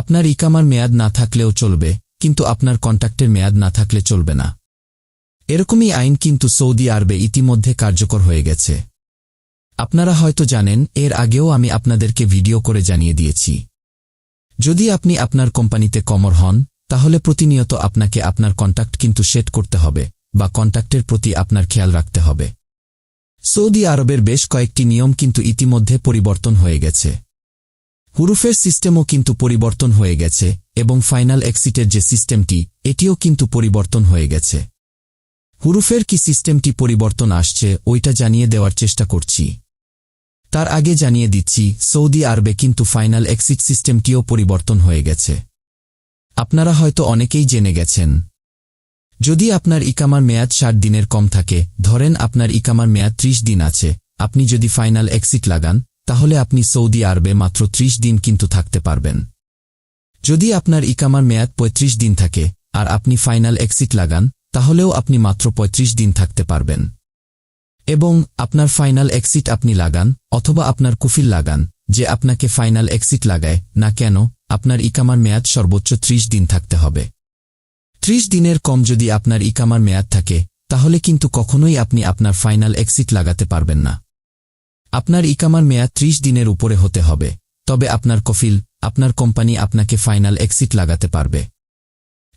আপনার ইকামার মেয়াদ না থাকলেও চলবে, কিন্তু আপনার কন্ট্যাক্টের মেয়াদ না থাকলে চলবে না। এরকমই আইন কিন্তু সৌদি আরবে ইতিমধ্যে কার্যকর হয়ে গেছে। আপনারা হয়তো জানেন, এর আগেও আমি আপনাদেরকে ভিডিও করে জানিয়ে দিয়েছি। যদি আপনি আপনার কোম্পানিতে কমর হন, তাহলে প্রতিনিয়ত আপনাকে আপনার কন্ট্যাক্ট কিন্তু সেট করতে হবে, বা কন্ট্যাক্টের প্রতি আপনার খেয়াল রাখতে হবে। সৌদি আরবের বেশ কয়েকটি নিয়ম কিন্তু ইতিমধ্যে পরিবর্তন হয়ে গেছে। হুরুফের সিস্টেমও কিন্তু পরিবর্তন হয়ে গেছে, এবং ফাইনাল এক্সিটের যে সিস্টেমটি, এটিও কিন্তু পরিবর্তন হয়ে গেছে। হুরুফের কি সিস্টেমটি পরিবর্তন আসছে, ওইটা জানিয়ে দেওয়ার চেষ্টা করছি। তার আগে জানিয়ে দিচ্ছি, সৌদি আরবে কিন্তু ফাইনাল এক্সিট সিস্টেমটিও পরিবর্তন হয়ে গেছে। আপনারা হয়তো অনেকেই জেনে গেছেন। যদি আপনার ইকামার মেয়াদ ষাট দিনের কম থাকে, ধরেন আপনার ইকামার মেয়াদ ত্রিশ দিন আছে, আপনি যদি ফাইনাল এক্সিট লাগান তাহলে আপনি সৌদি আরবে মাত্র ত্রিশ দিন কিন্তু থাকতে পারবেন। যদি আপনার ইকামার মেয়াদ ৩৫ দিন থাকে, আর আপনি ফাইনাল এক্সিট লাগান, তাহলেও আপনি মাত্র ৩৫ দিন থাকতে পারবেন। এবং আপনার ফাইনাল এক্সিট আপনি লাগান, অথবা আপনার কুফিল লাগান, যে আপনাকে ফাইনাল এক্সিট লাগায়, না কেন, আপনার ইকামার মেয়াদ সর্বোচ্চ ত্রিশ দিন থাকতে হবে। ত্রিশ দিনের কম যদি আপনার ইকামার মেয়াদ থাকে, তাহলে কিন্তু কখনোই আপনি আপনার ফাইনাল এক্সিট লাগাতে পারবেন না। আপনার ইকামার মেয়াদ ত্রিশ দিনের উপরে হতে হবে। তবে আপনার কফিল, আপনার কোম্পানি আপনাকে ফাইনাল এক্সিট লাগাতে পারবে।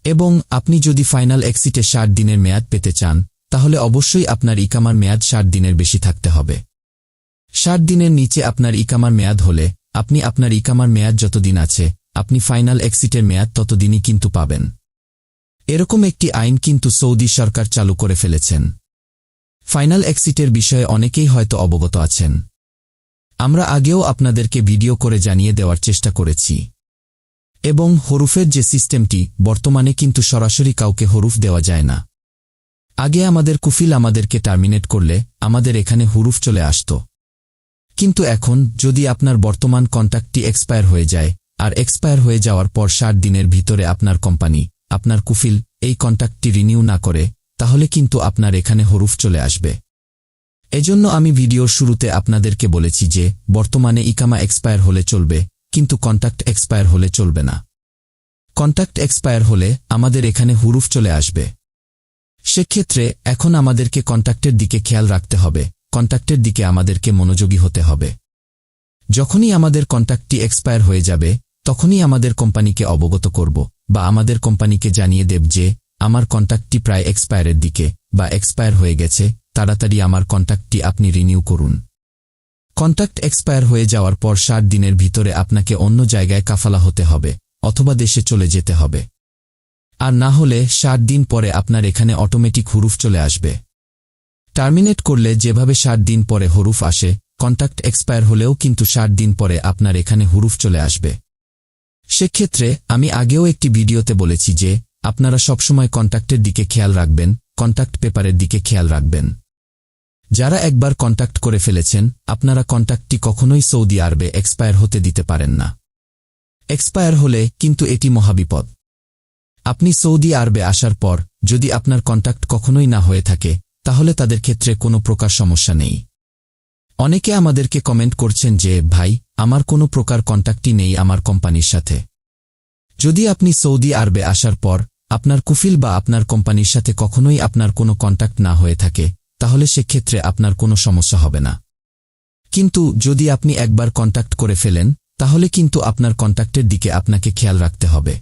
এবং আপনি যদি ফাইনাল এক্সিটে ষাট দিনের মেয়াদ পেতে চান, তাহলে অবশ্যই আপনার ইকামার মেয়াদ ষাট দিনের বেশি থাকতে হবে। ষাট দিনের নিচে আপনার ইকামার মেয়াদ হলে, আপনি আপনার ইকামার মেয়াদ যতদিন আছে, আপনি ফাইনাল এক্সিটের মেয়াদ ততদিনই কিন্তু পাবেন। এরকম একটি আইন কিন্তু সৌদি সরকার চালু করে ফেলেছেন। ফাইনাল এক্সিটের বিষয়ে অনেকেই হয়তো অবগত আছেন। আমরা আগেও আপনাদেরকে ভিডিও করে জানিয়ে দেওয়ার চেষ্টা করেছি। এবং হরুফের যে সিস্টেমটি, বর্তমানে কিন্তু সরাসরি কাউকে হরুফ দেওয়া যায় না। আগে আমাদের কুফিল আমাদেরকে টার্মিনেট করলে, আমাদের এখানে হুরুফ চলে আসত। কিন্তু এখন, যদি আপনার বর্তমান কন্ট্যাক্টটি এক্সপায়ার হয়ে যায়, আর এক্সপায়ার হয়ে যাওয়ার পর ষাট দিনের ভিতরে আপনার কোম্পানি, আপনার কুফিল, এই কন্ট্যাক্টটি রিনিউ না করে তাহলে কিন্তু আপনার এখানে হরুফ চলে আসবে। এজন্য আমি ভিডিওর শুরুতে আপনাদেরকে বলেছি যে, বর্তমানে ইকামা এক্সপায়ার হলে চলবে, কিন্তু কন্ট্যাক্ট এক্সপায়ার হলে চলবে না। কন্ট্যাক্ট এক্সপায়ার হলে আমাদের এখানে হুরুফ চলে আসবে। সেক্ষেত্রে এখন আমাদেরকে কন্ট্যাক্টের দিকে খেয়াল রাখতে হবে কন্ট্যাক্টের দিকে আমাদেরকে মনোযোগী হতে হবে। যখনই আমাদের কন্ট্যাক্টটি এক্সপায়ার হয়ে যাবে, তখনই আমাদের কোম্পানিকে অবগত করব, বা আমাদের কোম্পানিকে জানিয়ে দেব যে আমার কন্ট্যাক্টটি প্রায় এক্সপায়ারের দিকে বা এক্সপায়ার হয়ে গেছে, তাড়াতাড়ি আমার কন্ট্যাক্টটি আপনি রিনিউ করুন। কন্ট্যাক্ট এক্সপায়ার হয়ে যাওয়ার পর ষাট দিনের ভিতরে আপনাকে অন্য জায়গায় কাফালা হতে হবে, অথবা দেশে চলে যেতে হবে। আর না হলে ষাট দিন পরে আপনার এখানে অটোমেটিক হুরুফ চলে আসবে। টার্মিনেট করলে যেভাবে ষাট দিন পরে হরুফ আসে কন্ট্যাক্ট এক্সপায়ার হলেও কিন্তু ষাট দিন পরে আপনার এখানে হুরুফ চলে আসবে। সেক্ষেত্রে আমি আগেও একটি ভিডিওতে বলেছি যে আপনারা সবসময় কন্ট্যাক্টের দিকে খেয়াল রাখবেন কন্ট্যাক্ট পেপারের দিকে খেয়াল রাখবেন। যারা একবার কন্ট্যাক্ট করে ফেলেছেন, আপনারা কন্ট্যাক্টটি কখনোই সৌদি আরবে এক্সপায়ার হতে দিতে পারেন না। এক্সপায়ার হলে কিন্তু এটি মহাবিপদ। আপনি সৌদি আরবে আসার পর, যদি আপনার কন্ট্যাক্ট কখনোই না হয়ে থাকে, তাহলে তাদের ক্ষেত্রে কোনো প্রকার সমস্যা নেই। অনেকে আমাদেরকে কমেন্ট করছেন যে, ভাই, আমার কোনো প্রকার কন্ট্যাক্টই নেই আমার কোম্পানির সাথে। যদি আপনি সৌদি আরবে আসার পর আপনার কুফিল বা আপনার কোম্পানির সাথে কখনোই আপনার কোনো কন্ট্যাক্ট না হয়ে থাকে, তাহলে সেক্ষেত্রে আপনার কোনো সমস্যা হবে না। কিন্তু যদি আপনি একবার কন্ট্যাক্ট করে ফেলেন, তাহলে কিন্তু আপনার কন্ট্যাক্টের দিকে আপনাকে খেয়াল রাখতে হবে।